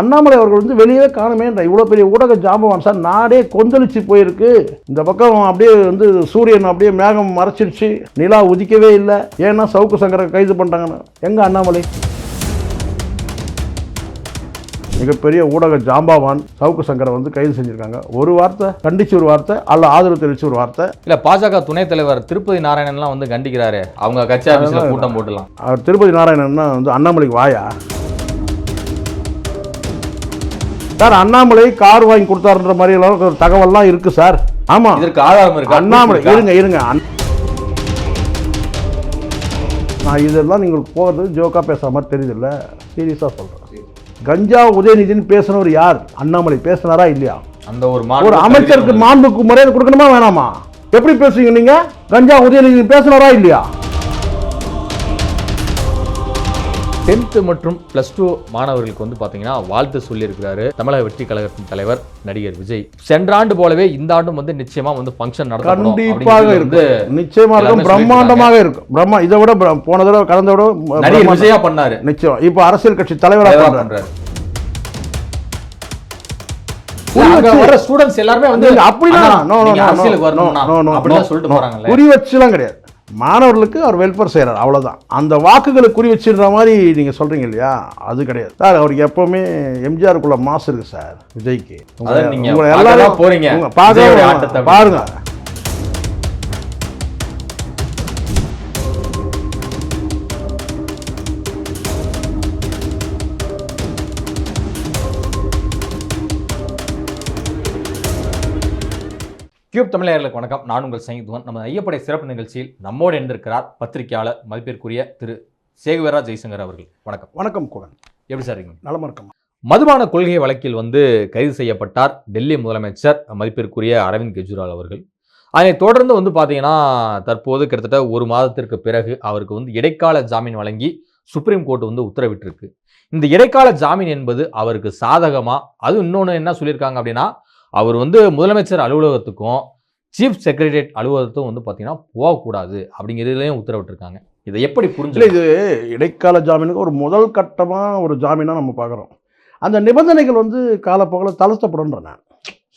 அண்ணாமலை அவர்கள் வந்து வெளியே காணுமே இவ்வளோ பெரிய ஊடக ஜாம்பவான் சார் நாடே கொந்தளிச்சு போயிருக்கு. இந்த பக்கம் அப்படியே வந்து சூரியன் அப்படியே மேகம் மறைச்சிடுச்சு நிலா உதிக்கவே இல்லை. ஏன்னா சவுக்கு சங்கரை கைது பண்ணிட்டாங்கன்னு. எங்க அண்ணாமலை? மிகப்பெரிய ஊடக ஜாம்பவான் சவுக்கு சங்கரை வந்து கைது செஞ்சிருக்காங்க. ஒரு வார்த்தை கண்டிச்சு ஒரு வார்த்தை அல்ல ஆதரவு தெரிவிச்சு ஒரு வார்த்தை. இல்ல பாஜக துணைத் தலைவர் திருப்பதி நாராயணன்லாம் வந்து கண்டிக்கிறாரு. அவங்க கட்சி கூட்டம் போட்டுலாம். அவர் திருப்பதி நாராயணன்னா வந்து அண்ணாமலைக்கு வாயா? சார் அண்ணாமலை கார் வாங்கி கொடுத்தாருன்ற மாதிரி ஒரு தகவல்லாம் இருக்கு சார். ஆமா. இதற்கு ஆதாரம் இருக்கு? அண்ணாமலை இருங்க இருங்க. நான் இதெல்லாம் நீங்கள் போகிறது ஜோக்கா பேசுற மாதிரி தெரியுதுல்ல. சீரியஸாக சொல்கிறேன் கஞ்சா உதயநிதினு பேசினவர் யார்? அண்ணாமலை பேசினாரா இல்லையா? அந்த ஒரு ஒரு அமைச்சருக்கு மாண்புக்கு மரியாதை கொடுக்கணுமா வேணாமா? எப்படி பேசுவீங்க நீங்க? கஞ்சா உதயநிதி பேசினாரா இல்லையா? டென்த்து மற்றும் ப்ளஸ் டூ மாணவர்களுக்கு வந்து பார்த்தீங்கன்னா வாழ்த்து சொல்லியிருக்கிறாரு தமிழக வெற்றி கழகத்தின் தலைவர் நடிகர் விஜய். சென்ற ஆண்டு போலவே இந்த ஆண்டும் வந்து நிச்சயமா வந்து ஃபங்க்ஷன் நடத்தப்படும் கண்டிப்பாக வந்து நிச்சயமா இருக்கும். பிரம்மாண்டமாக இருக்கும். பிரம்மா இதை விட போன தடவை கடந்த விட நடிகர். விஜயா பண்ணாரு. நிச்சயம். இப்போ அரசியல் கட்சி தலைவராக தலைவரா பண்றாரு. ஸ்டூடெண்ட்ஸ் எல்லாருமே வந்து no, அரசியலுக்கு அப்படிதான் no, சொல்லிட்டு. போறாங்கல்ல. குறி வச்சுலாம் கிடையாது. மாணவர்களுக்கு அவர் வெல்ஃபேர் செய்கிறார் அவ்வளவுதான். அந்த வாக்குகளை குறி வச்சிடுற மாதிரி நீங்க சொல்றீங்க இல்லையா? அது கிடையாது. சார் அவருக்கு எப்பவுமே எம்ஜிஆருக்குள்ள மாசு இருக்கு சார் விஜய்க்கு. உங்களை எல்லாரும் ஆட்டத்தை பாருங்க. கியூப் தமிழர்களுக்கு வணக்கம். நான் உங்கள் சங்கீத்வன் நம்ம ஐயப்படை சிறப்பு நிகழ்ச்சியில் நம்மோடு இருந்திருக்கிறார் பத்திரிகையாளர் மதிப்பிற்குரிய திரு சேகுவரா ஜெய்சங்கர் அவர்கள். வணக்கம். வணக்கம் குகன் எப்படி சார் இருக்கீங்க? நலமா இருக்கமா மதுபான கொள்கை வழக்கில் வந்து கைது செய்யப்பட்டார் டெல்லி முதலமைச்சர் மதிப்பிற்குரிய அரவிந்த் கெஜ்ரிவால் அவர்கள். அதனைத் தொடர்ந்து வந்து பார்த்தீங்கன்னா தற்போது கிட்டத்தட்ட ஒரு மாதத்திற்கு பிறகு அவருக்கு வந்து இடைக்கால ஜாமீன் வழங்கி சுப்ரீம் கோர்ட் வந்து உத்தரவிட்டிருக்கு. இந்த இடைக்கால ஜாமீன் என்பது அவருக்கு சாதகமா? அது இன்னொன்று என்ன சொல்லியிருக்காங்க அப்படின்னா அவர் வந்து முதலமைச்சர் அலுவலகத்துக்கும் சீஃப் செக்ரட்டரியேட் அலுவலகத்தும் வந்து பார்த்தீங்கன்னா போகக்கூடாது அப்படிங்கிறதுலையும் உத்தரவிட்டிருக்காங்க. இதை எப்படி புரிஞ்சு இது இடைக்கால ஜாமீனுக்கு ஒரு முதல் கட்டமாக ஒரு ஜாமீனாக நம்ம பார்க்குறோம் அந்த நிபந்தனைகள் வந்து காலப்போக்கில் தளர்த்தப்படும்ன்ற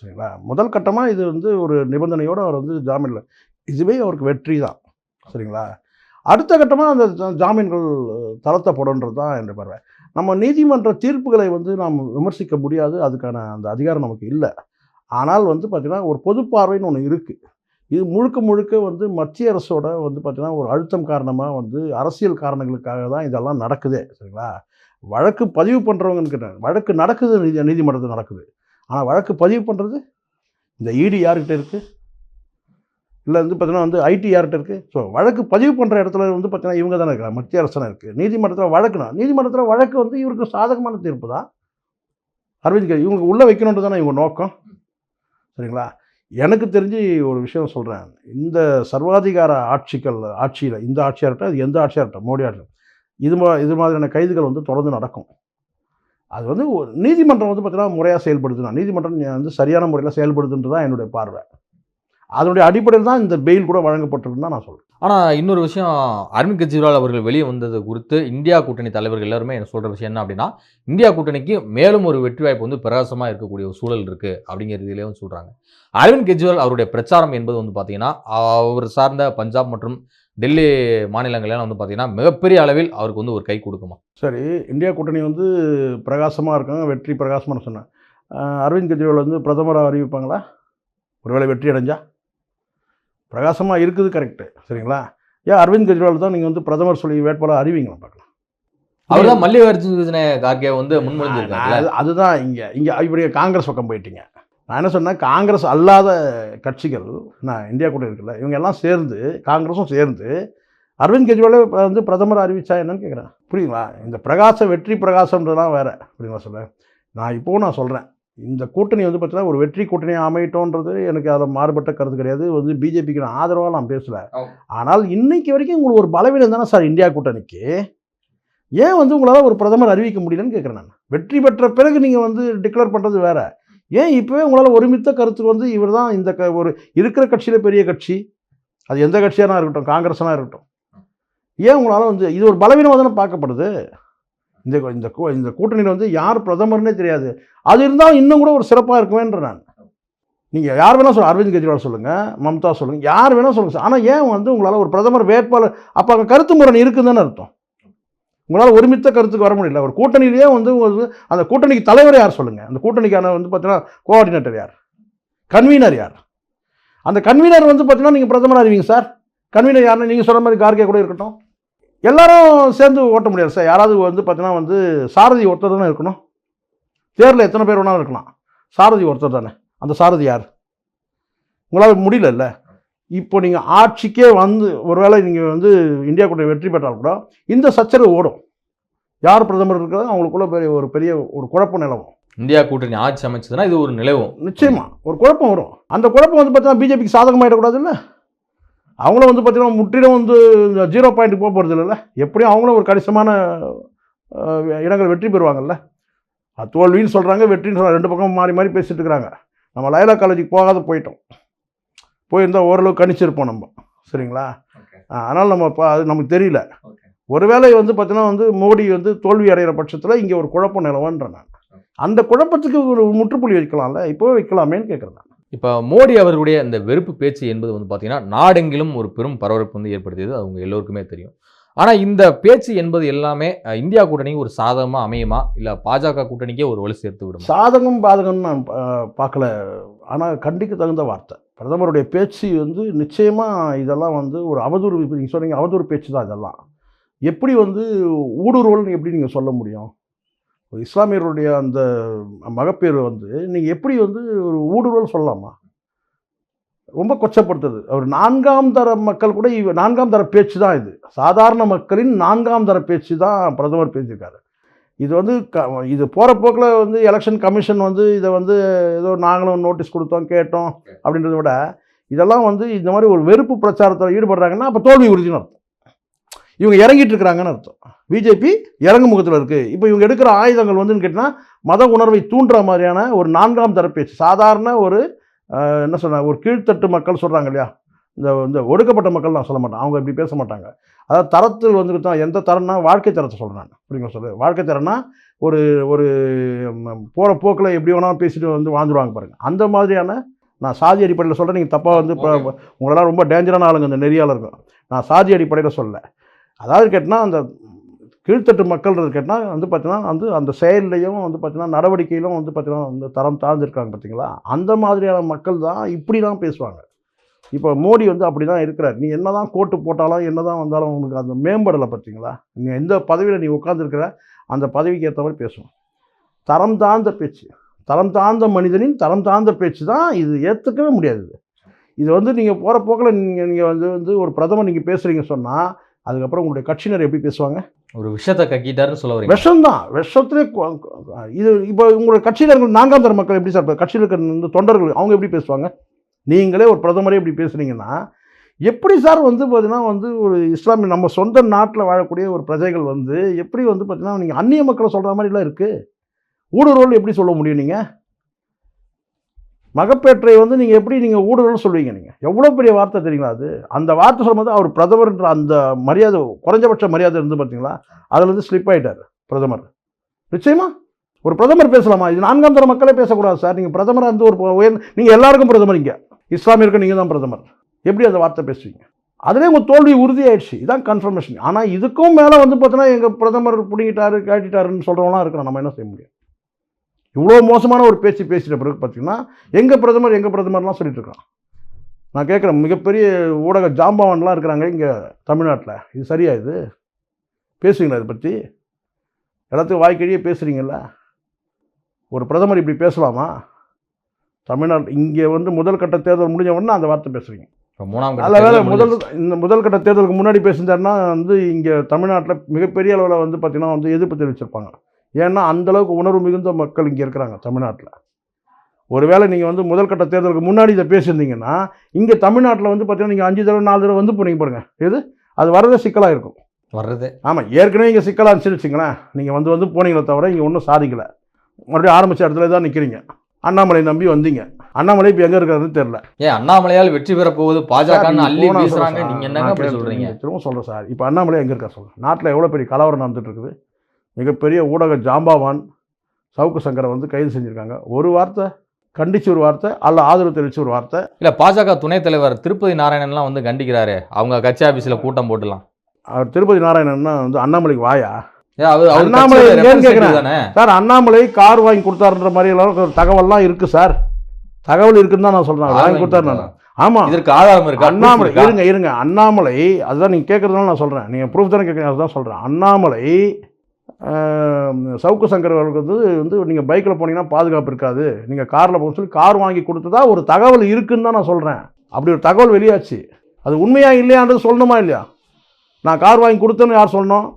சரிங்களா? முதல் கட்டமாக இது வந்து ஒரு நிபந்தனையோடு அவர் வந்து ஜாமீனில் இதுவே அவருக்கு வெற்றி தான். சரிங்களா? அடுத்த கட்டமாக அந்த ஜா- ஜாமீன்கள் தளர்த்தப்படும்ன்றது தான் என்று பார்வை. நம்ம நீதிமன்ற தீர்ப்புகளை வந்து நாம் விமர்சிக்க முடியாது. அதுக்கான அந்த அதிகாரம் நமக்கு இல்லை. ஆனால் வந்து பார்த்திங்கன்னா ஒரு பொது பார்வைன்னு ஒன்று இருக்குது இது முழுக்க முழுக்க வந்து மத்திய அரசோட வந்து பார்த்திங்கன்னா ஒரு அழுத்தம் காரணமாக வந்து அரசியல் காரணங்களுக்காக தான் இதெல்லாம் நடக்குதே சரிங்களா? வழக்கு பதிவு பண்ணுறவங்கன்னு வழக்கு நடக்குது நீதி நீதிமன்றத்தில் நடக்குது. ஆனால் வழக்கு பதிவு பண்ணுறது இந்த இடி யார்கிட்ட இருக்குது இல்லை வந்து பார்த்தீங்கன்னா வந்து ஐடி யார்கிட்ட இருக்குது ஸோ வழக்கு பதிவு பண்ணுற இடத்துல வந்து பார்த்தீங்கன்னா இவங்க தானே இருக்கிறாங்க மத்திய அரசு தானே இருக்குது நீதிமன்றத்தில் வழக்குனா நீதிமன்றத்தில் வழக்கு வந்து இவருக்கு சாதகமான தீர்ப்பு தான். அரவிந்த் இவங்க உள்ளே வைக்கணுன்றது தானே இவங்க நோக்கம்? சரிங்களா? எனக்கு தெரிஞ்சு ஒரு விஷயம் சொல்கிறேன் இந்த சர்வாதிகார ஆட்சிகள் ஆட்சியில் இந்த ஆட்சியாக இருக்கட்டும் அது எந்த ஆட்சியாக இருக்கட்டும் மோடி ஆட்சி இது மா இது மாதிரியான கைதுகள் வந்து தொடர்ந்து நடக்கும். அது வந்து ஒரு நீதிமன்றம் வந்து பார்த்தீங்கன்னா முறையாக செயல்படுத்துனா நீதிமன்றம் வந்து சரியான முறையில் செயல்படுதுன்றது தான் என்னுடைய பார்வை. அதனுடைய அடிப்படையில் தான் இந்த பெயில் கூட வழங்கப்பட்டிருக்குன்னு தான் நான் சொல்கிறேன் ஆனால் இன்னொரு விஷயம் அரவிந்த் கெஜ்ரிவால் அவர்கள் வெளியே வந்தது குறித்து இந்தியா கூட்டணி தலைவர்கள் எல்லாருமே என்ன சொல்கிற விஷயம் என்ன அப்படின்னா இந்தியா கூட்டணிக்கு மேலும் ஒரு வெற்றி வாய்ப்பு வந்து பிரகாசமாக இருக்கக்கூடிய ஒரு சூழல் இருக்குது அப்படிங்கிறதுலேயும் சொல்கிறாங்க அரவிந்த் கெஜ்ரிவால் அவருடைய பிரச்சாரம் என்பது வந்து பார்த்தீங்கன்னா அவர் சார்ந்த பஞ்சாப் மற்றும் டெல்லி மாநிலங்கள்லாம் வந்து பார்த்தீங்கன்னா மிகப்பெரிய அளவில் அவருக்கு வந்து ஒரு கை கொடுக்குமா. சரி இந்தியா கூட்டணி வந்து பிரகாசமாக இருக்காங்க வெற்றி பிரகாசமாக சொன்னேன். அரவிந்த் கெஜ்ரிவால் வந்து பிரதமராக அறிவிப்பாங்களா? ஒருவேளை வெற்றி அடைஞ்சா? பிரகாசமாக இருக்குது கரெக்டு சரிங்களா? ஏன் அரவிந்த் கெஜ்ரிவால் தான் நீங்கள் வந்து பிரதமர் சொல்லி வேட்பாளர் அறிவிங்களா பார்க்கலாம். அவர் தான் மல்லிகார்ஜுன கார்கே வந்து முன்மொழிஞ்சிருக்காங்க அது- அதுதான் இங்கே இங்கே இப்படி காங்கிரஸ் பக்கம் போயிட்டீங்க. நான் என்ன சொன்னேன் காங்கிரஸ் அல்லாத கட்சிகள் நான் இந்தியா கூட இருக்குல்ல இவங்க எல்லாம் சேர்ந்து காங்கிரஸும் சேர்ந்து அரவிந்த் கெஜ்ரிவாலே வந்து பிரதமர் அறிவிச்சா என்னன்னு கேட்குறேன் புரியுங்களா இந்த பிரகாச வெற்றி பிரகாசம்ன்றதுலாம் வேற புரியுங்களா சொல்ல நான் இப்போவும் நான் சொல்கிறேன் இந்த கூட்டணி வந்து பார்த்தீங்கன்னா ஒரு வெற்றி கூட்டணி அமையட்டோன்றது எனக்கு அதில் மாறுபட்ட கருத்து கிடையாது. வந்து பிஜேபிக்கு நான் ஆதரவாக நான் பேசல. ஆனால் இன்னைக்கு வரைக்கும் உங்களுக்கு ஒரு பலவீனம் தானே சார் இந்தியா கூட்டணிக்கு? ஏன் வந்து உங்களால் ஒரு பிரதமர் அறிவிக்க முடியலன்னு கேட்குறேன் நான். வெற்றி பெற்ற பிறகு நீங்கள் வந்து டிக்ளேர் பண்ணுறது வேற. ஏன் இப்போவே உங்களால் ஒருமித்த கருத்து வந்து இவர் தான் இந்த க ஒரு இருக்கிற கட்சியில் பெரிய கட்சி. அது எந்த கட்சியாக இருக்கட்டும் காங்கிரஸாக இருக்கட்டும். ஏன் உங்களால் வந்து இது ஒரு பலவீனமாக தானே பார்க்கப்படுது? இந்த இந்த கூ- இந்த கூட்டணியில் வந்து யார் பிரதமர்னே தெரியாது. அது இருந்தால் இன்னும் கூட ஒரு சிறப்பாக இருக்குமேன்ற நான். நீங்கள் யார் வேணால் சொல்லுங்கள் அரவிந்த் கெஜ்ரிவால் சொல்லுங்கள் மம்தா சொல்லுங்கள் யார் வேணால் சொல்லுங்கள் சார் ஆனால் ஏன் வந்து உங்களால் ஒரு பிரதமர் வேட்பாளர் அப்போ அங்கே கருத்து முரண் இருக்குதுன்னு அர்த்தம். உங்களால் ஒருமித்த கருத்துக்கு வர முடியல. ஒரு கூட்டணியிலேயே வந்து அந்த கூட்டணிக்கு தலைவர் யார் சொல்லுங்கள் அந்த கூட்டணிக்கான வந்து பார்த்தீங்கன்னா கோஆர்டினேட்டர் யார்? கன்வீனர் யார்? அந்த கன்வீனர் வந்து பார்த்தீங்கன்னா நீங்கள் பிரதமர் அறிவிங்க சார். கன்வீனர் யாருன்னு நீங்கள் சொல்கிற மாதிரி கார்கே கூட இருக்கட்டும். எல்லாரும் சேர்ந்து ஓட்ட முடியாது சார். யாராவது வந்து பார்த்தீங்கன்னா வந்து சாரதி ஒருத்தர் தானே இருக்கணும்? தேரில் எத்தனை பேர் வேணாலும் இருக்கலாம். சாரதி ஒருத்தர் தானே. அந்த சாரதி யார்? உங்களால் முடியலல்ல? இப்போ நீங்கள் ஆட்சிக்கே வந்து ஒருவேளை நீங்கள் வந்து இந்தியா கூட வெற்றி பெற்றால் கூட இந்த சச்சரவு ஓடும். யார் பிரதமர் இருக்கிறதோ அவங்களுக்குள்ள பெரிய ஒரு பெரிய ஒரு குழப்பம் நிலவும். இந்தியா கூட்டணி ஆட்சி அமைச்சதுன்னா இது ஒரு நிலவும். நிச்சயமா. ஒரு குழப்பம் வரும். அந்த குழப்பம் வந்து பார்த்தீங்கன்னா பிஜேபிக்கு சாதகமாயிடக்கூடாதுல்ல? அவங்களும் வந்து பார்த்தீங்கன்னா முற்றிலும் வந்து இந்த ஜீரோ பாயிண்ட் போக போகிறது இல்லைல்ல. எப்படியும் அவங்களும் ஒரு கணிசமான இடங்கள் வெற்றி பெறுவாங்கல்ல. தோல்வின்னு சொல்கிறாங்க வெற்றின்னு சொல்கிறாங்க ரெண்டு பக்கம் மாறி மாறி பேசிட்டு இருக்கிறாங்க. நம்ம லயலா காலேஜுக்கு போகாத போயிட்டோம். போயிருந்தால் ஓரளவு கணிச்சிருப்போம் நம்ம. சரிங்களா? அதனால் நம்ம இப்போ அது நமக்கு தெரியல. ஒருவேளை வந்து பார்த்தீங்கன்னா வந்து மோடி வந்து தோல்வி அடைகிற பட்சத்தில் இங்கே ஒரு குழப்பம் நிலவன்ற நான். அந்த குழப்பத்துக்கு ஒரு முற்றுப்புள்ளி வைக்கலாம்ல? இப்போ வைக்கலாமேன்னு கேட்குறேன் இப்போ மோடி அவர்களுடைய இந்த வெறுப்பு பேச்சு என்பது வந்து பார்த்திங்கன்னா நாடெங்கிலும் ஒரு பெரும் பரபரப்பு வந்து ஏற்படுத்தியது. அவங்க எல்லோருக்குமே தெரியும். ஆனால் இந்த பேச்சு என்பது எல்லாமே இந்தியா கூட்டணிக்கு ஒரு சாதகமாக அமையுமா? இல்லை பாஜக கூட்டணிக்கே ஒரு வலு சேர்த்து விடும்? சாதகம் பாதகம்னு நான் பா- பார்க்கல. ஆனால் கண்டிக்க தகுந்த வார்த்தை. பிரதமருடைய பேச்சு வந்து நிச்சயமாக இதெல்லாம் வந்து ஒரு அவதூறு நீங்கள் சொன்னீங்க அவதூறு பேச்சு தான் இதெல்லாம். எப்படி வந்து ஊடுருவல்னு எப்படி நீங்கள் சொல்ல முடியும்? இஸ்லாமியருடைய இஸ்லாமியர்களுடைய அந்த மகப்பேறு வந்து நீங்கள் எப்படி வந்து ஒரு ஊடுருவல் சொல்லலாமா? ரொம்ப கொச்சப்படுத்துது. அவர் நான்காம் தர மக்கள் கூட இவ- நான்காம் தர பேச்சு தான் இது. சாதாரண மக்களின் நான்காம் தர பேச்சு தான் பிரதமர் பேசியிருக்காரு. இது வந்து க இது போகிற போக்கில் வந்து எலெக்ஷன் கமிஷன் வந்து இதை வந்து ஏதோ நாங்களும் நோட்டீஸ் கொடுத்தோம் கேட்டோம் அப்படின்றத விட இதெல்லாம் வந்து இந்த மாதிரி ஒரு வெறுப்பு பிரச்சாரத்தில் ஈடுபடுறாங்கன்னா அப்போ தோல்வி உறுதின்னு இவங்க இறங்கிட்டு இருக்கிறாங்கன்னு அர்த்தம் பிஜேபி இறங்கு முகத்தில் இருக்குது இப்போ இவங்க எடுக்கிற ஆயுதங்கள் வந்துன்னு கேட்டால் மத உணர்வை தூண்டுற மாதிரியான ஒரு நான்காம் தர பேச்சு சாதாரண ஒரு என்ன சொல்ற ஒரு கீழ்த்தட்டு மக்கள் சொல்கிறாங்க இல்லையா? இந்த இந்த ஒடுக்கப்பட்ட மக்கள் நான் சொல்ல மாட்டேன். அவங்க இப்படி பேச மாட்டாங்க. அதாவது தரத்தில் வந்துட்டு தான் எந்த தரம்னா வாழ்க்கை தரத்தை சொல்கிறேன் புரியுங்க சொல்லு வாழ்க்கை தரம்னா ஒரு ஒரு போகிற போக்கில் எப்படி வேணாலும் பேசிட்டு வந்து வாழ்ந்துருவாங்க பாருங்க. அந்த மாதிரியான நான் சாதி அடிப்படையில் சொல்கிறேன் நீங்கள் தப்பாக வந்து இப்போ உங்களெல்லாம் ரொம்ப டேஞ்சரான ஆளுங்க இந்த நெறியால் இருக்கும் நான் சாதி அடிப்படையில் சொல்லல. அதாவது கேட்டால் அந்த கீழ்த்தட்டு மக்கள் கேட்டால் வந்து பார்த்தீங்கன்னா வந்து அந்த செயல்லையும் வந்து பார்த்தீங்கன்னா நடவடிக்கையிலும் வந்து பார்த்தீங்கன்னா அந்த தரம் தாழ்ந்திருக்காங்க பார்த்தீங்களா அந்த மாதிரியான மக்கள் தான் இப்படி தான் பேசுவாங்க. இப்போ மோடி வந்து அப்படி தான் இருக்கிறார். நீ என்ன தான் கோட்டு போட்டாலும் என்ன தான் வந்தாலும் உனக்கு அந்த மேம்படலை பார்த்தீங்களா நீ எந்த பதவியில் நீ உட்காந்துருக்கிற அந்த பதவிக்கு ஏற்ற மாதிரி பேசுவோம் தரம் தாழ்ந்த பேச்சு. தரம் தாழ்ந்த மனிதனின் தரம் தாழ்ந்த பேச்சு தான் இது ஏற்றுக்கவே முடியாது. இது. இது வந்து நீங்கள் போகிற போக்கில் நீங்கள் நீங்கள் வந்து வந்து ஒரு பிரதமர் நீங்கள் பேசுகிறீங்க சொன்னால் அதுக்கப்புறம் உங்களுடைய கட்சியினர் எப்படி பேசுவாங்க? ஒரு விஷயத்தை கக்கிட்டாருன்னு சொல்ல வரீங்க. விஷம் தான் விஷத்திலே இது இப்போ உங்களுடைய கட்சியில் இருக்கிற நான்காம் தர மக்கள் எப்படி சார் கட்சியில் இருக்கிற இந்த தொண்டர்கள் அவங்க எப்படி பேசுவாங்க? நீங்களே ஒரு பிரதமரே இப்படி பேசுனீங்கன்னா எப்படி சார் வந்து பார்த்தீங்கன்னா வந்து ஒரு இஸ்லாமிய நம்ம சொந்த நாட்டில் வாழக்கூடிய ஒரு பிரஜைகள் வந்து எப்படி வந்து பார்த்தீங்கன்னா நீங்கள் அந்நிய மக்களை சொல்கிற மாதிரிலாம் இருக்குது ஊடுருவல் எப்படி சொல்ல முடியும் நீங்கள் மகப்பேற்றை வந்து நீங்கள் எப்படி நீங்கள் ஊடுருவல் சொல்லுவீங்க நீங்கள் எவ்வளோ பெரிய வார்த்தை தெரியுங்களா அது? அந்த வார்த்தை சொல்லும்போது அவர் பிரதமர்ன்ற அந்த மரியாதை குறைஞ்சபட்ச மரியாதை இருந்து பார்த்தீங்களா அதில் வந்து ஸ்லிப் ஆகிட்டார் பிரதமர். நிச்சயமா? ஒரு பிரதமர் பேசலாமா? இது நான்காம் தர மக்களே பேசக்கூடாது சார். நீங்கள் பிரதமராக இருந்து ஒரு உயர் நீங்கள் எல்லாருக்கும் பிரதமர் இங்கே. இஸ்லாமியருக்கு நீங்கள் தான் பிரதமர். எப்படி அந்த வார்த்தை பேசுவீங்க? அதிலே உங்கள் தோல்வி உறுதியாயிடுச்சு. இதான் கன்ஃபர்மேஷன் ஆனால் இதுக்கும் மேலே வந்து பார்த்தோன்னா எங்கள் பிரதமர் பிடிங்கிட்டாரு கேட்டிட்டாருன்னு சொல்கிறவங்களாம் இருக்கிறோம் நம்ம என்ன செய்ய முடியும்? இவ்வளோ மோசமான ஒரு பேச்சு பேசிட்ட பிறகு பார்த்தீங்கன்னா எங்கள் பிரதமர் எங்கள் பிரதமர்லாம் சொல்லிட்டு இருக்கான் நான் கேட்குறேன் மிகப்பெரிய ஊடக ஜாம்பவான்லாம் இருக்கிறாங்க இங்கே தமிழ்நாட்டில். இது சரியா இது? பேசுவீங்களா இதை பற்றி? எல்லாத்தையும் வாய்க்கழியே பேசுகிறீங்கல்ல ஒரு பிரதமர் இப்படி பேசலாமா? தமிழ்நாடு இங்கே வந்து முதல் கட்ட தேர்தல் முடிஞ்ச உடனே அந்த வார்த்தை பேசுகிறீங்க நல்ல வேலை முதல். இந்த முதல் கட்ட தேர்தலுக்கு முன்னாடி பேசியிருந்தாருன்னா வந்து இங்கே தமிழ்நாட்டில் மிகப்பெரிய அளவில் வந்து பார்த்தீங்கன்னா வந்து எதிர்ப்பு தெரிவிச்சிருப்பாங்க. ஏன்னா அந்த அளவுக்கு உணர்வு மிகுந்த மக்கள் இங்கே இருக்கிறாங்க தமிழ்நாட்டில். ஒருவேளை நீங்கள் வந்து முதல் கட்ட தேர்தலுக்கு முன்னாடி இதை பேசியிருந்தீங்கன்னா இங்கே தமிழ்நாட்டில் வந்து பார்த்தீங்கன்னா நீங்கள் அஞ்சு தடவை நாலு தடவை வந்து போனீங்க பாருங்க. எது? அது வரதே சிக்கலாக இருக்கும். வர்றது. ஆமாம் ஏற்கனவே இங்கே சிக்கலாக இருந்துச்சுன்னு வச்சுங்களேன் நீங்கள் வந்து வந்து போனீங்களே தவிர இங்கே ஒன்றும் சாதிக்கலை. மறுபடியும் ஆரம்பித்த இடத்துல தான் நிற்கிறீங்க அண்ணாமலை நம்பி வந்தீங்க. அண்ணாமலை இப்போ எங்கே இருக்கிறதுன்னு தெரில ஏன் அண்ணாமலையால் வெற்றி பெற போகுது. பாஜகன்னு அள்ளி போனா வீசுறாங்க. சொல்றேன் நீங்க சார். என்னங்க நான் அப்படி கேட்கிறேன். சொல்றீங்க? நீங்க திரும்ப சொல்கிறேன் சார். இப்போ அண்ணாமலை எங்கே இருக்கா சொல்லுங்கள் நாட்டில் எவ்வளோ பெரிய கலவரம் நடந்துட்டு இருக்குது? மிகப்பெரிய ஊடக ஜாம்பாவான் சவுக்கு சங்கரை வந்து கைது செஞ்சுருக்காங்க. ஒரு வார்த்தை கண்டிச்சு ஒரு வார்த்தை அல்ல ஆதரவு தெரிவிச்சு ஒரு வார்த்தை. இல்ல பாஜக துணைத் தலைவர் திருப்பதி நாராயணன்லாம் வந்து கண்டிக்கிறாரு. அவங்க கட்சி ஆபீஸ்ல கூட்டம் போட்டுலாம். அவர் திருப்பதி நாராயணன்னா வந்து அண்ணாமலைக்கு வாயா? அண்ணாமலை கேக்குறேன். தானே? சார் அண்ணாமலை கார் வாங்கி கொடுத்தாருன்ற மாதிரி எல்லாம் தகவல்லாம் இருக்கு சார். தகவல் இருக்குன்னு தான் நான் அவர் வாங்கி கொடுத்தாரு நான் ஆமா. இதற்கு ஆதாரம் இருக்கா? அண்ணாமலை? இருங்க இருங்க. அண்ணாமலை அதுதான் நீங்க கேட்கறதுனால நான் சொல்றேன். நீங்க ப்ரூஃப் தானே கேட்குறீங்க அதுதான் சொல்றேன். அண்ணாமலை சவுக்கு சங்கர் அவர்களுக்கு வந்து வந்து நீங்கள் பைக்கில் போனீங்கன்னா பாதுகாப்பு இருக்காது. நீங்கள் காரில் போக சொல்லி கார் வாங்கி கொடுத்ததா ஒரு தகவல் இருக்குன்னு தான் நான் சொல்கிறேன் அப்படி ஒரு தகவல் வெளியாச்சு. அது உண்மையாக இல்லையான்றது சொல்லணுமா இல்லையா? நான் கார் வாங்கி கொடுத்தேன்னு யார் சொல்லணும்?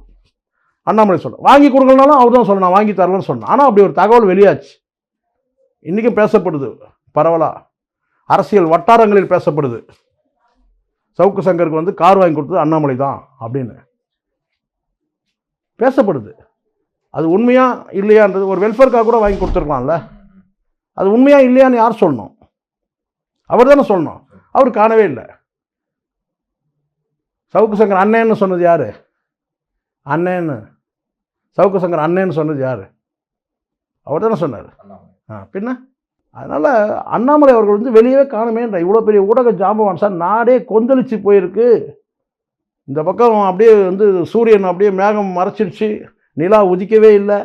அண்ணாமலை சொல்லணும். வாங்கி கொடுக்கலனாலும் அவர் தான் சொல்லணும். வாங்கி தரலன்னு சொன்னேன். ஆனால் அப்படி ஒரு தகவல் வெளியாச்சு. இன்றைக்கும் பேசப்படுது. பரவலாக அரசியல் வட்டாரங்களில் பேசப்படுது. சவுக்கு சங்கருக்கு வந்து கார் வாங்கி கொடுத்தது அண்ணாமலை தான் அப்படின்னு. பேசப்படுது. அது உண்மையா இல்லையான்றது ஒரு வெல்ஃபேர்க்காக கூட வாங்கி கொடுத்துருக்கலாம்ல. அது உண்மையா இல்லையான்னு யார் சொல்லணும்? அவர் தானே சொல்லணும். அவர் காணவே இல்லை. சவுக்கு சங்கர் அண்ணேன்னு சொன்னது யாரு? அண்ணேன்னு. சவுக்கு சங்கர் அண்ணேன்னு சொன்னது யாரு? அவர் தானே சொன்னார். ஆ பின்ன? அதனால் அண்ணாமலை அவர்கள் வந்து வெளியவே காணுமேன்ற இவ்வளோ பெரிய ஊடக ஜாம்பவான் சார் நாடே கொந்தளிச்சு போயிருக்கு. இந்த பக்கம் அப்படியே வந்து சூரியன் அப்படியே மேகம் மறைச்சிருச்சு. நிலா உதிக்கவே இல்லை.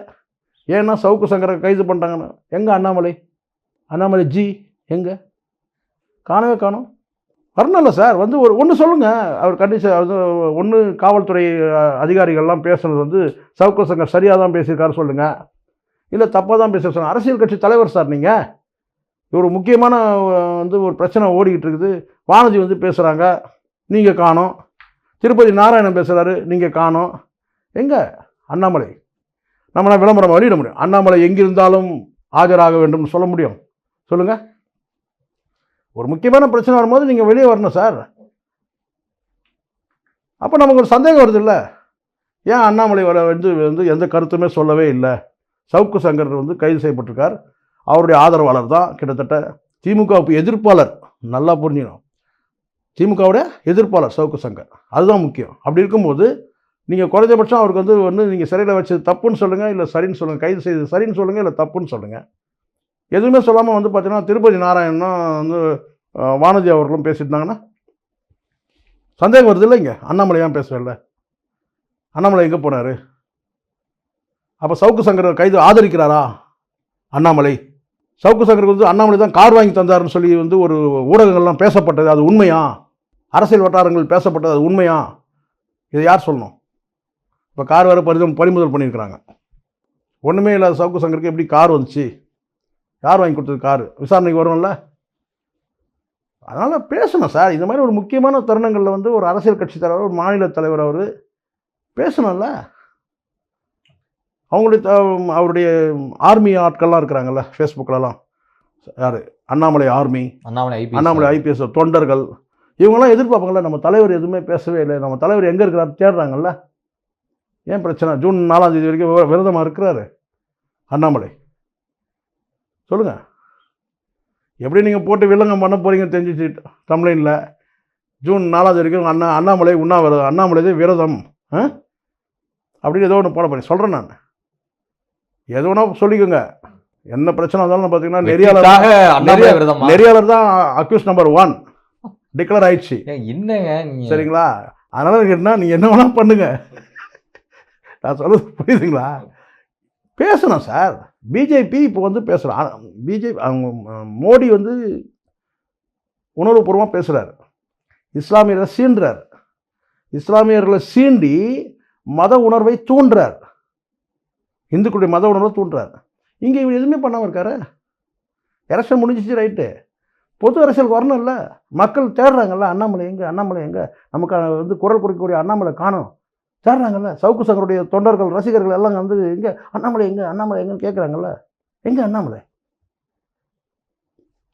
ஏன்னா சவுக்கு சங்கரை கைது பண்ணிட்டாங்கன்னு. எங்கே அண்ணாமலை? அண்ணாமலை ஜி எங்கே? காணவே காணும். வரணும்ல சார்? வந்து ஒரு ஒன்று சொல்லுங்கள் அவர் கண்டிஷன் அது ஒன்று காவல்துறை அதிகாரிகள்லாம் பேசுனது வந்து சவுக்கு சங்கர் சரியாக தான் பேசியிருக்காரு சொல்லுங்கள் இல்லை தப்பாக தான் பேச சொன்னாங்க அரசியல் கட்சி தலைவர் சார் நீங்கள் ஒரு முக்கியமான வந்து ஒரு பிரச்சனை ஓடிக்கிட்டு இருக்குது. வானதி வந்து பேசுகிறாங்க நீங்கள் காணோம். திருப்பதி நாராயணன் பேசுகிறாரு நீங்கள் காணோம். எங்கே? அண்ணாமலை. நம்மளால் விளம்பரம் வெளியிட முடியும். அண்ணாமலை எங்கிருந்தாலும் ஆஜராக வேண்டும்னு சொல்ல முடியும். சொல்லுங்கள் ஒரு முக்கியமான பிரச்சனை வரும்போது நீங்கள் வெளியே வரணும் சார். அப்போ நமக்கு ஒரு சந்தேகம் வருது இல்லை? ஏன் அண்ணாமலை வர வந்து வந்து எந்த கருத்துமே சொல்லவே இல்லை? சவுக்கு சங்கர் வந்து கைது செய்யப்பட்டிருக்கார். அவருடைய ஆதரவாளர் தான் கிட்டத்தட்ட திமுகவுக்கு எதிர்ப்பாளர். நல்லா புரிஞ்சுக்கணும். திமுகவோட எதிர்ப்பாளர் சவுக்கு சங்கர். அதுதான் முக்கியம். அப்படி இருக்கும்போது நீங்கள் குறைஞ்சபட்சம் அவருக்கு வந்து ஒன்று நீங்கள் சிறையில் வச்சது தப்புன்னு சொல்லுங்கள் இல்லை சரின்னு சொல்லுங்கள் கைது செய்தது சரின்னு சொல்லுங்கள் இல்லை தப்புன்னு சொல்லுங்கள் எதுவுமே சொல்லாமல் வந்து பார்த்தீங்கன்னா திருப்பதி நாராயணனும் வந்து வானதி அவர்களும் பேசியிருந்தாங்கன்னா சந்தேகம் வருது இல்லைங்க. அண்ணாமலையான் அண்ணாமலை அண்ணாமலை எங்கே போனார்? அப்போ சவுக்கு சங்கர் கைது ஆதரிக்கிறாரா? அண்ணாமலை. சவுக்கு சங்கருக்கு வந்து அண்ணாமலை தான் கார் வாங்கி தந்தாருன்னு சொல்லி வந்து ஒரு ஊடகங்கள்லாம் பேசப்பட்டது அது உண்மையா? அரசியல் வட்டாரங்கள் பேசப்பட்டது அது உண்மையா? இதை யார் சொல்லணும்? இப்போ கார் வேறு பரிதம் பறிமுதல் பண்ணியிருக்கிறாங்க. ஒன்றுமே இல்லாத சவுக்கு சங்கருக்கு எப்படி கார் வந்துச்சு? யார் வாங்கி கொடுத்தது கார்? விசாரணைக்கு வரும்ல அதனால் பேசணும் சார். இந்த மாதிரி ஒரு முக்கியமான தருணங்களில் வந்து ஒரு அரசியல் கட்சி தலைவர் ஒரு மாநில தலைவர் அவர் பேசணும்ல? அவங்களுடைய அவருடைய ஆர்மி ஆட்கள்லாம் இருக்கிறாங்கல்ல ஃபேஸ்புக்கிலலாம் யார்? அண்ணாமலை ஆர்மி அண்ணாமலை அண்ணாமலை ஐபிஎஸ் தொண்டர்கள் இவங்கெல்லாம் எதிர்பார்ப்பாங்கல்ல நம்ம தலைவர் எதுவுமே பேசவே இல்லை. நம்ம தலைவர் எங்கே இருக்கிறார் தேடுறாங்கல்ல? ஏன் பிரச்சனை? ஜூன் நாலாம் தேதி வரைக்கும் விர- விரதமா இருக்கிறாரு அண்ணாமலை. சொல்லுங்க. எப்படி நீங்கள் போட்டு வில்லங்கம் பண்ண போறீங்க தெரிஞ்சிச்சு தமிழ்ல. ஜூன் நாலாம் தேதி வரைக்கும் அண்ணா அண்ணாமலை உண்ணாவிரதம் அண்ணாமலை விரதம் ஆ? அப்படின்னு ஏதோ ஒன்று போட போறேன் சொல்கிறேன் நான். எது வேணா சொல்லிக்கோங்க. என்ன பிரச்சனை இருந்தாலும் பார்த்தீங்கன்னா நெறியாளர் நெறியாளர் தான் அக்யூஸ் நம்பர் ஒன் டிக்ளேர் ஆயிடுச்சு. என்னங்க சரிங்களா? அதனால என்ன நீங்க என்ன வேணா பண்ணுங்க. நான் சொல்றது புரியுதுங்களா? பேசணும் சார். பிஜேபி இப்போ வந்து பேசுகிறான் பிஜேபி அவங்க மோடி வந்து உணர்வுபூர்வமாக பேசுகிறார் இஸ்லாமியரை சீண்டுறார் இஸ்லாமியர்களை சீண்டி மத உணர்வை தூண்டுறார். இந்துக்களுடைய மத உணர்வை தூண்டுறார். இங்கே இவர் எதுவுமே பண்ணாமல் இருக்காரு. எலெக்ஷன் முடிஞ்சிச்சு ரைட்டு பொது அரசியலுக்கு வரணும்ல. மக்கள் தேடுறாங்கல்ல அண்ணாமலை எங்கே அண்ணாமலை எங்கே? நமக்கான வந்து குரல் கொடுக்கக்கூடிய அண்ணாமலை காணும். தேடுறாங்கல்ல சவுக்கு சங்கருடைய தொண்டர்கள் ரசிகர்கள் எல்லாம் வந்து எங்கே அண்ணாமலை எங்கே அண்ணாமலை எங்கன்னு கேட்குறாங்கல்ல எங்கே அண்ணாமலை?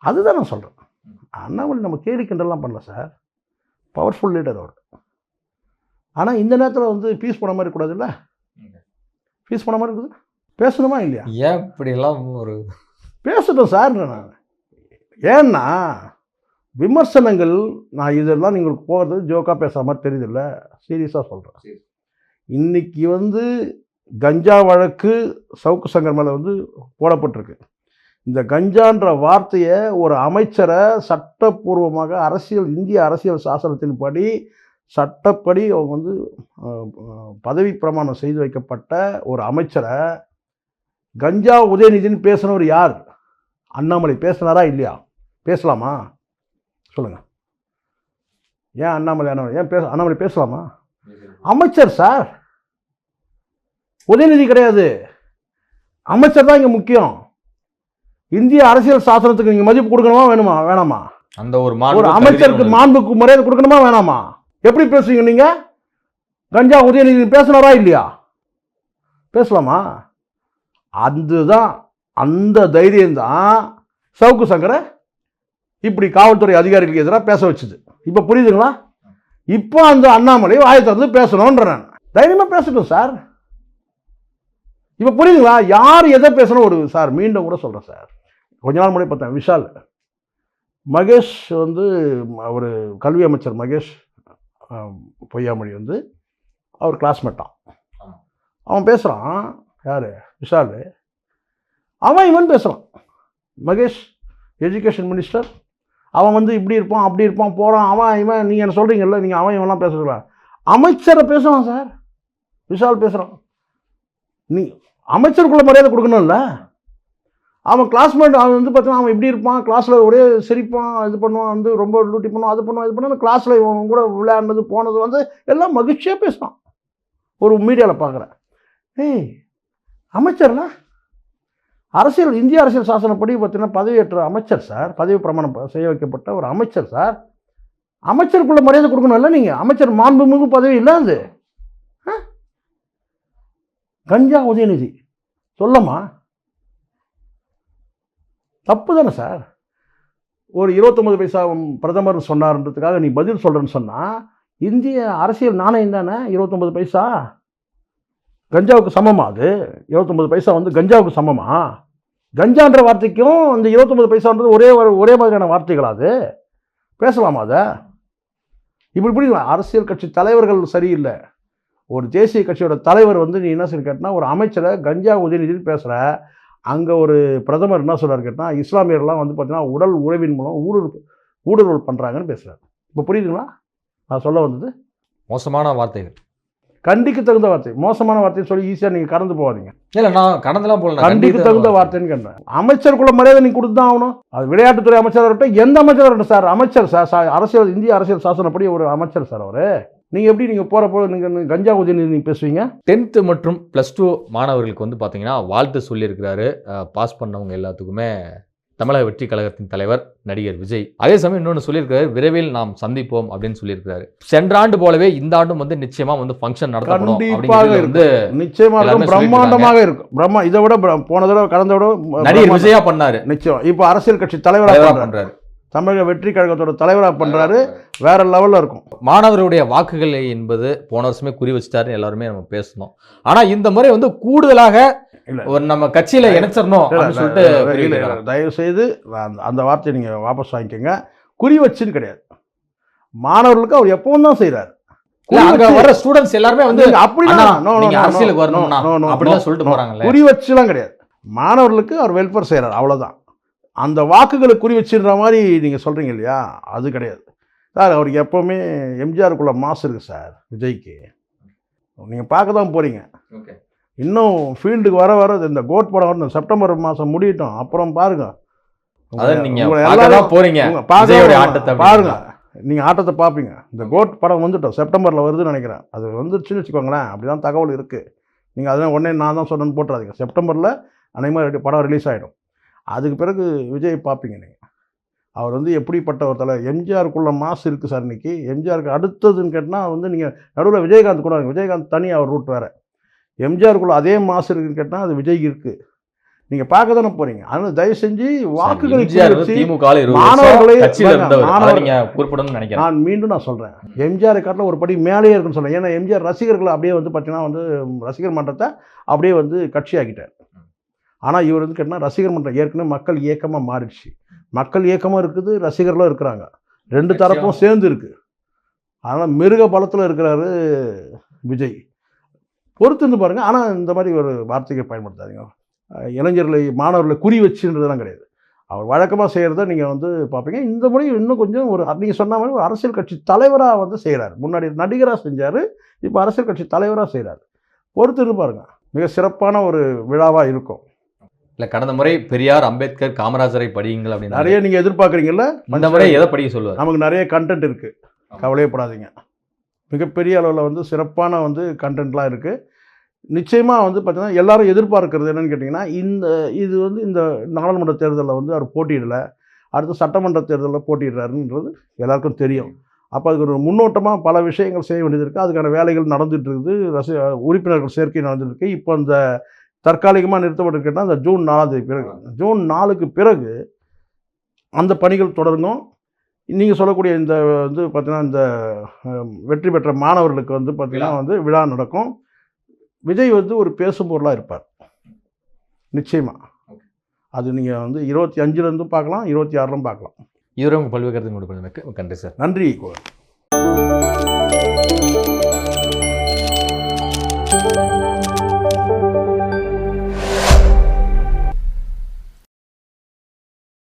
அதுதான் நான் சொல்கிறேன் அண்ணாமலை நம்ம கேலி கிண்டல்லாம் பண்ணல சார். பவர்ஃபுல் லீடர் அவர். ஆனால் இந்த நேரத்தில் வந்து பீஸ் போன மாதிரி கூடாதுல்ல பீஸ் போன மாதிரி இருக்குது? பேசணுமா இல்லையா? ஏன் இப்படி எல்லாம் ஒரு பேசட்டும் சார் நான். ஏன்னா விமர்சனங்கள் நான் இதெல்லாம் நீங்கள் போகிறது ஜோக்காக பேசுகிற மாதிரி தெரியுதுல்ல? சீரியஸாக சொல்கிறேன் இன்னைக்கு வந்து கஞ்சா வழக்கு சவுக்கு சங்கர் மேலே வந்து போடப்பட்டிருக்கு. இந்த கஞ்சான்ற வார்த்தையை ஒரு அமைச்சரை சட்டப்பூர்வமாக அரசியல் இந்திய அரசியல் சாசனத்தின்படி சட்டப்படி அவங்க வந்து பதவி பிரமாணம் செய்து வைக்கப்பட்ட ஒரு அமைச்சரை கஞ்சா உதயநிதின்னு பேசினவர் யார்? அண்ணாமலை பேசினாரா இல்லையா? பேசலாமா? சொல்லுங்க. ஏன் அண்ணாமலை அண்ணாமலை ஏன் பேச அண்ணாமலை பேசலாமா? அமைச்சர் சார். உதயநிதி கிடையாது. அமைச்சர் தான் இங்கே முக்கியம். இந்திய அரசியல் சாசனத்துக்கு நீங்கள் மதிப்பு கொடுக்கணுமா வேணுமா வேணாமா? அந்த ஒரு ஒரு அமைச்சருக்கு மாண்புக்கு மரியாதை கொடுக்கணுமா வேணாமா? எப்படி பேசுவீங்க நீங்க? கஞ்சா உதயநிதி பேசினாரா இல்லையா? பேசலாமா? அதுதான் அந்த தைரியம் தான் சவுக்கு சங்கரை இப்படி காவல்துறை அதிகாரிகளுக்கு எதிராக பேச வச்சுது. இப்போ புரியுதுங்களா? இப்போ அந்த அண்ணாமலை வாயை திறந்து பேசணுன்ற நான். தைரியமாக பேசட்டும் சார். இப்போ புரியுதுங்களா? யார் எதை பேசணும் ஒரு சார் மீண்டும் கூட சொல்கிறேன் சார். கொஞ்ச நாள் முன்னாடி பார்த்தேன் விஷால். மகேஷ் வந்து ஒரு கல்வி அமைச்சர் மகேஷ் பொய்யாமொழி வந்து அவர் கிளாஸ்மேட்டான். அவன் பேசுகிறான் யார்? விஷால். அவன் இவன் பேசுகிறான் மகேஷ் எஜுகேஷன் மினிஸ்டர் அவன் வந்து இப்படி இருப்பான் அப்படி இருப்பான் போகிறான் அவன் இவன் நீங்கள் என்ன சொல்கிறீங்கல்ல நீங்கள் அவன் இவன்லாம் பேசுகிறா அமைச்சரை பேசுவான் சார். விஷால் பேசுகிறான் நீ அமைச்சருக்குள்ள மரியாதை கொடுக்கணும்ல? அவன் கிளாஸ்மேட் அவன் வந்து பார்த்தீங்கன்னா அவன் இப்படி இருப்பான் கிளாஸில் ஒரே சிரிப்பான் இது பண்ணுவான் வந்து ரொம்ப டூட்டி பண்ணுவான் அது பண்ணுவான் இது பண்ணுவான் கிளாஸில் இவன் கூட விளையாடுனது போனது வந்து எல்லாம் மகிழ்ச்சியாக பேசுவான் ஒரு மீடியாவில் பார்க்குறேன் ஏய் அமைச்சர்லாம் அரசியல் இந்திய அரசியல் சாசனப்படி பார்த்தீங்கன்னா பதவியேற்ற அமைச்சர் சார் பதவி பிரமாணம் செய்ய வைக்கப்பட்ட ஒரு அமைச்சர் சார். அமைச்சருக்குள்ள மரியாதை கொடுக்கணும்ல நீங்கள் அமைச்சர் மாண்புமிகு பதவி இல்லை அது. ஆ? கஞ்சா உதயநிதி. சொல்லம்மா. தப்பு தானே சார். ஒரு இருபத்தொம்பது பைசா பிரதமர் சொன்னார்ன்றதுக்காக நீ பதில் சொல்கிறேன்னு சொன்னால் இந்திய அரசியல் நாணயம் தானே? இருபத்தொம்பது பைசா? கஞ்சாவுக்கு சமமாக அது? இருபத்தொம்பது பைசா வந்து கஞ்சாவுக்கு சமமா? கஞ்சான்ற வார்த்தைக்கும் இந்த இருபத்தொம்பது பைசான்றது ஒரே ஒரே மாதிரியான வார்த்தைகளா அது? பேசலாமா அதை? இப்படி புரியுங்களா அரசியல் கட்சி தலைவர்கள் சரியில்லை. ஒரு தேசிய கட்சியோட தலைவர் வந்து நீ என்ன சொல்லி கேட்டால் ஒரு அமைச்சரை கஞ்சா உதயநிதினு பேசுகிற அங்கே ஒரு பிரதமர் என்ன சொல்கிறார் கேட்டால் இஸ்லாமியர்லாம் வந்து பார்த்தீங்கன்னா உடல் உறவின் மூலம் ஊடுருவல் ஊடுருவல் பண்ணுறாங்கன்னு பேசுகிறார் இப்போ புரியுதுங்களா? நான் சொல்ல வந்தது? மோசமான வார்த்தைகள். கண்டிக்கு தகுந்த வார்த்தை மோசமான வார்த்தையை சொல்லி ஈஸியாக நீங்கள் கடந்து போகாதீங்க. இல்ல நான் கடந்தெல்லாம் போல நான் கண்டிக்கு தகுந்த வார்த்தைன்னு கேட்டேன். அமைச்சருக்குள்ள மரியாதை நீங்க கொடுத்து தான் ஆகணும். அது விளையாட்டுத்துறை அமைச்சராக இருக்கட்டும் எந்த அமைச்சராக இருக்கட்டும் சார் அமைச்சர் சார் சா- அரசியல் இந்திய அரசியல் சாசனப்படி ஒரு அமைச்சர் சார் அவரு. நீங்க எப்படி நீங்க போறப்போ நீங்க நீங்க கஞ்சா உதயநிதி நீங்க பேசுவீங்க? டென்த்து மற்றும் ப்ளஸ் டூ மாணவர்களுக்கு வந்து பார்த்தீங்கன்னா வாழ்த்து சொல்லியிருக்கிறாரு. பாஸ் பண்ணவங்க எல்லாத்துக்குமே தமிழக வெற்றி கழகத்தின் தலைவர் நடிகர் விஜய். அதே சமயம் இன்னொன்று சொல்லியிருக்காரு விரைவில் நாம் சந்திப்போம் அப்படின்னு சொல்லியிருக்காரு. சென்ற ஆண்டு போலவே இந்த ஆண்டும் வந்து நிச்சயமா வந்து ஃபங்க்ஷன் நடத்தப்படும் வந்து நிச்சயமா இருக்கும். எல்லாருமே சொல்லிட்டு பிரம்மாண்டமாக இருக்கும். பிரம்மா இதை விட போன தடவை கடந்த விட நடிகர். விஜயா பண்ணாரு. நிச்சயம். இப்போ அரசியல் கட்சி தலைவராக தலைவரா பண்றாரு. பண்றாரு. தமிழக வெற்றி கழகத்தோட தலைவராக பண்றாரு. வேற லெவல்ல இருக்கும். மாணவருடைய வாக்குகள் என்பது போன வருஷமே குறி வச்சுட்டாருன்னு எல்லாருமே நம்ம பேசணும். ஆனா இந்த முறை வந்து கூடுதலாக. ஒரு நம்ம கட்சியில இணைச்சிடணும் சொல்லிட்டு தயவு செய்து அந்த வார்த்தையை நீங்க வாபஸ் வாங்கிக்கோங்க. குறி வச்சுன்னு கிடையாது. மாணவர்களுக்கு அவர் எப்பவும் தான் வர ஸ்டூடெண்ட்ஸ் எல்லாருமே வந்து அரசியலுக்கு. போறாங்கல்ல. குறி வச்சுலாம் கிடையாது. மாணவர்களுக்கு அவர் வெல்ஃபேர் செய்கிறார் அவ்வளவுதான். அந்த வாக்குகளை குறி வச்சிடுற மாதிரி நீங்க சொல்றீங்க இல்லையா? அது கிடையாது. சார் அவருக்கு எப்பவுமே எம்ஜிஆருக்குள்ள மாசு இருக்கு சார் விஜய்க்கு. நீங்க பார்க்க தான் போறீங்க. இன்னும் ஃபீல்டுக்கு வர வர இந்த கோட் படம் வரணும். செப்டம்பர் மாதம் முடியட்டும். அப்புறம் பாருங்க. அதான் நீங்க உங்களை பார்க்க எல்லாரும் தான் போறீங்க. தான் பாருங்க. நீங்க ஆட்டத்தை பார்ப்பீங்க. இந்த கோட் படம் வந்துட்டோம். செப்டம்பர்ல வருதுன்னு நினைக்கிறேன். அது வந்துருச்சுன்னு வச்சுக்கோங்களேன். அப்படிதான் தகவல் இருக்கு. நீங்க அதான் உடனே நான் தான் சொன்னேன்னு போட்டுறாதீங்க. செப்டம்பர்ல அநேகமாக படம் ரிலீஸ் ஆயிடும். அதுக்கு பிறகு விஜய் பார்ப்பீங்க நீங்க. அவர் வந்து எப்படிப்பட்ட ஒரு தலை எம்ஜிஆருக்குள்ள மாசு இருக்கு சார் இன்னைக்கு. எம்ஜிஆருக்கு அடுத்ததுன்னு கேட்டால் வந்து நீங்க நடுவில் விஜயகாந்த் கூட விஜயகாந்த் தனி அவர் ரூட் வேற. எம்ஜிஆருக்குள்ள அதே மாசு இருக்குன்னு கேட்டால் அது விஜய்க்கு இருக்கு. நீங்க பார்க்க தானே போறீங்க. அதனால தயவு செஞ்சு வாக்குகளை திமுக மாணவர்களை- நான் மீண்டும் நான் சொல்கிறேன் எம்ஜிஆரை காட்டில் ஒரு படி மேலேயே இருக்குன்னு சொல்றேன். ஏன்னா எம்ஜிஆர் ரசிகர்கள் அப்படியே வந்து பார்த்தீங்கன்னா வந்து ரசிகர் மன்றத்தை அப்படியே வந்து கட்சி ஆக்கிட்டார் ஆனால் இவர் வந்து கேட்டால் ரசிகர் மன்றம் ஏற்கனவே மக்கள் இயக்கமாக மாறிடுச்சு. மக்கள் இயக்கமும் இருக்குது ரசிகர்களும் இருக்கிறாங்க. ரெண்டு தரப்பும் சேர்ந்து இருக்கு. அதனால் மிருக பலத்தில் இருக்கிறாரு விஜய். பொறுத்து இருந்து பாருங்கள் ஆனால் இந்த மாதிரி ஒரு வார்த்தைகள் பயன்படுத்தாதீங்க. இளைஞர்களை மாணவர்களை குறி வச்சுன்றதெல்லாம் கிடையாது. அவர் வழக்கமாக செய்கிறத நீங்கள் வந்து பார்ப்பீங்க. இந்த முறை இன்னும் கொஞ்சம் ஒரு நீங்கள் சொன்ன மாதிரி ஒரு அரசியல் கட்சி தலைவராக வந்து செய்கிறார் முன்னாடி நடிகராக செஞ்சார் இப்போ அரசியல் கட்சி தலைவராக செய்கிறார் பொறுத்து இருந்து பாருங்க. மிக சிறப்பான ஒரு விழாவாக இருக்கும். இல்ல கடந்த முறை பெரியார் அம்பேத்கர் காமராஜரை படியுங்கள் அப்படின்னு நிறைய நீங்கள் எதிர்பார்க்குறீங்கல்ல? இந்த முறை எதை படிக்க சொல்லுவார்? நமக்கு நிறைய கண்டென்ட் இருக்குது கவலையப்படாதீங்க. மிகப்பெரிய அளவில் வந்து சிறப்பான வந்து கண்டென்ட்லாம் இருக்குது நிச்சயமாக வந்து பார்த்தீங்கன்னா எல்லாரும் எதிர்பார்க்கறது என்னன்னு கேட்டிங்கன்னா இந்த இது வந்து இந்த நாடாளுமன்ற தேர்தலில் வந்து அவர் போட்டியிடலை. அடுத்து சட்டமன்ற தேர்தலில் போட்டியிடுறாருன்றது எல்லாருக்கும் தெரியும். அப்போ அதுக்கு ஒரு முன்னோட்டமாக பல விஷயங்கள் செய்ய வேண்டியது இருக்குது அதுக்கான வேலைகள் நடந்துட்டு இருக்குது. ரசி உறுப்பினர்கள் சேர்க்கை நடந்துட்டு இருக்கு. இப்போ அந்த தற்காலிகமாக நிறுத்தப்பட்டிருக்கேன்னா அந்த ஜூன் நாலாம் தேதி பிறகு. ஜூன் நாலுக்கு பிறகு அந்த பணிகள் தொடரணும் நீங்கள் சொல்லக்கூடிய இந்த வந்து பார்த்தீங்கன்னா இந்த வெற்றி பெற்ற மாணவர்களுக்கு வந்து பார்த்தீங்கன்னா வந்து விழா நடக்கும். விஜய் வந்து ஒரு பேசும் பொருளாக இருப்பார். நிச்சயமாக அது நீங்கள் வந்து இருபத்தி அஞ்சுலேருந்து பார்க்கலாம் இருபத்தி ஆறுலும் பார்க்கலாம். உங்க பல்வேறு கருத்து நன்றி சார். நன்றி